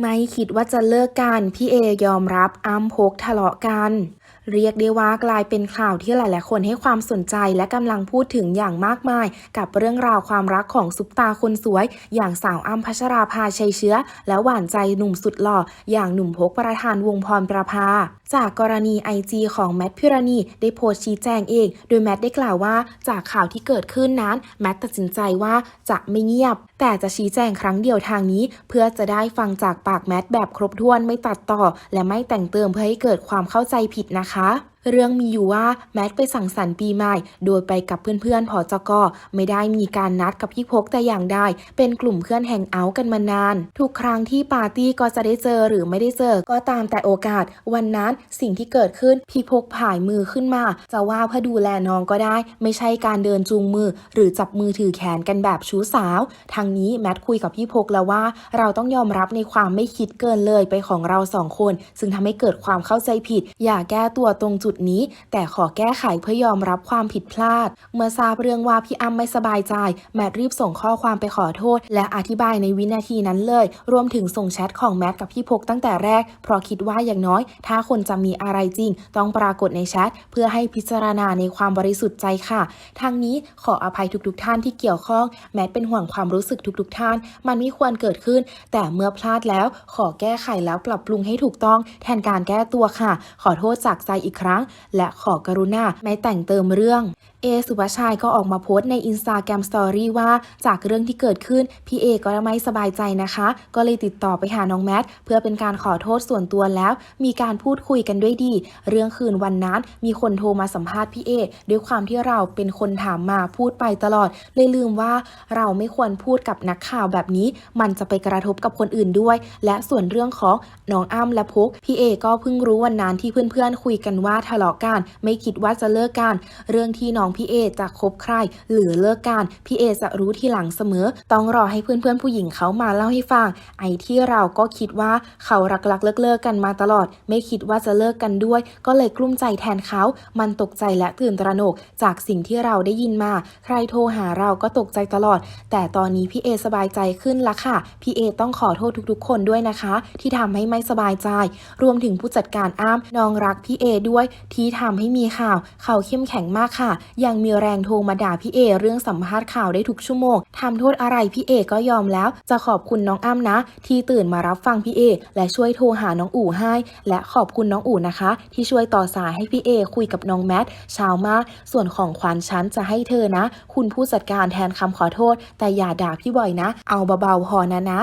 ไม่คิดว่าจะเลิกกัน พี่เอยอมรับอ้ำพกทะเลาะกันเรียกได้ว่ากลายเป็นข่าวที่หลายๆ คนให้ความสนใจและกำลังพูดถึงอย่างมากมาย กับเรื่องราวความรักของซุปตาคนสวย อย่างสาวอ้ำพัชราภาชัยเชื้อ และหวานใจหนุ่มสุดหล่อ อย่างหนุ่มพกประธานวงพรประภา จากกรณีไอจีของแมทพิรณีได้โพสต์ชี้แจงเอง โดยแมทได้กล่าวว่าจากข่าวที่เกิดขึ้นนั้นแมทตัดสินใจว่าจะไม่เงียบ แต่จะชี้แจงครั้งเดียวทางนี้ เพื่อจะได้ฟังจากปากแมทแบบครบถ้วนไม่ตัดต่อ และไม่แต่งเติมเพื่อให้เกิดความเข้าใจผิดนะคะนะคะ เรื่องมีอยู่ว่าแมทไปสั่งสรรค์ปีใหม่ โดยไปกับเพื่อนๆผอจกไม่ได้มีการนัดกับพี่พกแต่อย่างใดเป็นกลุ่มเพื่อนแฮงเอาท์กันมานาน ทุกครั้งที่ปาร์ตี้ก็จะได้เจอหรือไม่ได้เจอ ก็ตามแต่โอกาส วันนั้นสิ่งที่เกิดขึ้นพี่พกผายมือขึ้นมา จะว่าเพื่อดูแลน้องก็ได้ ไม่ใช่การเดินจูงมือ หรือจับมือถือแขนกันแบบชู้สาว ทางนี้แมทคุยกับพี่พกแล้วว่า เราต้องยอมรับในความไม่คิดเกินเลยไปของเราสองคน ซึ่งทำให้เกิดความเข้าใจผิด อย่าแก้ตัวตรงจุดนี้ แต่ขอแก้ไขเพื่อยอมรับความผิดพลาด เมื่อทราบเรื่องว่าพี่อ้ำไม่สบายใจ แมทรีบส่งข้อความไปขอโทษ และอธิบายในวินาทีนั้นเลย รวมถึงส่งแชทของแมทกับพี่พกตั้งแต่แรก เพราะคิดว่าอย่างน้อย ถ้าคนจะมีอะไรจริง ต้องปรากฏในแชทเพื่อให้พิจารณาในความบริสุทธิ์ใจค่ะ ทางนี้ขออภัยทุกๆ ท่านที่เกี่ยวข้อง แมทเป็นห่วงความรู้สึกทุกๆ ท่าน มันไม่ควรเกิดขึ้น แต่เมื่อพลาดแล้ว ขอแก้ไขแล้วปรับปรุงให้ถูกต้อง แทนการแก้ตัวค่ะ ขอโทษจากใจอีกครั้งและขอกรุณาไม่แต่งเติมเรื่อง เอสุภาชัยก็ออกมาโพสต์ในอินสตาแกรมสตอรี่ว่า จากเรื่องที่เกิดขึ้น พี่เอก็ไม่สบายใจนะคะ ก็เลยติดต่อไปหาน้องแมท เพื่อเป็นการขอโทษส่วนตัวแล้ว มีการพูดคุยกันด้วยดี เรื่องคืนวันนั้น มีคนโทรมาสัมภาษณ์พี่เอด้วยความที่เราเป็นคนถามมาพูดไปตลอด เลยลืมว่าเราไม่ควรพูดกับนักข่าวแบบนี้ มันจะไปกระทบกับคนอื่นด้วย และส่วนเรื่องของน้องอ้ำและพกพี่เอก็เพิ่งรู้วันนั้นที่เพื่อนๆคุยกันว่าทะเลาะกันไม่คิดว่าจะเลิกกัน เรื่องที่น้องพี่เอจะคบใคร หรือเลิกกันพี่เอจะรู้ทีหลังเสมอ ต้องรอให้เพื่อนๆผู้หญิงเขามาเล่าให้ฟัง ไอ้ที่เราก็คิดว่าเขารักๆเลิกๆกันมาตลอด ไม่คิดว่าจะเลิกกันด้วย ก็เลยกลุ้มใจแทนเขา มันตกใจและตื่นตระหนก จากสิ่งที่เราได้ยินมา ใครโทรหาเราก็ตกใจตลอด แต่ตอนนี้พี่เอสบายใจขึ้นละค่ะ พี่เอต้องขอโทษทุกๆ คนด้วยนะคะ ที่ทำให้ไม่สบายใจ รวมถึงผู้จัดการอ้ำน้องรักพี่เอด้วย ที่ทำให้มีข่าว เขาเข้มแข็งมากค่ะยังมีแรงโทรมาด่าพี่เอเรื่องสัมภาษณ์ข่าวได้ทุกชั่วโมงทำโทษอะไรพี่เอก็ยอมแล้ว จะขอบคุณน้องอ้ำนะ ที่ตื่นมารับฟังพี่เอและช่วยโทรหาน้องอู่ให้ และขอบคุณน้องอู่นะคะ ที่ช่วยต่อสายให้พี่เอคุยกับน้องแมทเช้ามากส่วนของขวัญฉันจะให้เธอนะ คุณผู้จัดการแทนคำขอโทษ แต่อย่าด่าพี่บ่อยนะ เอาเบาๆพอนะนะ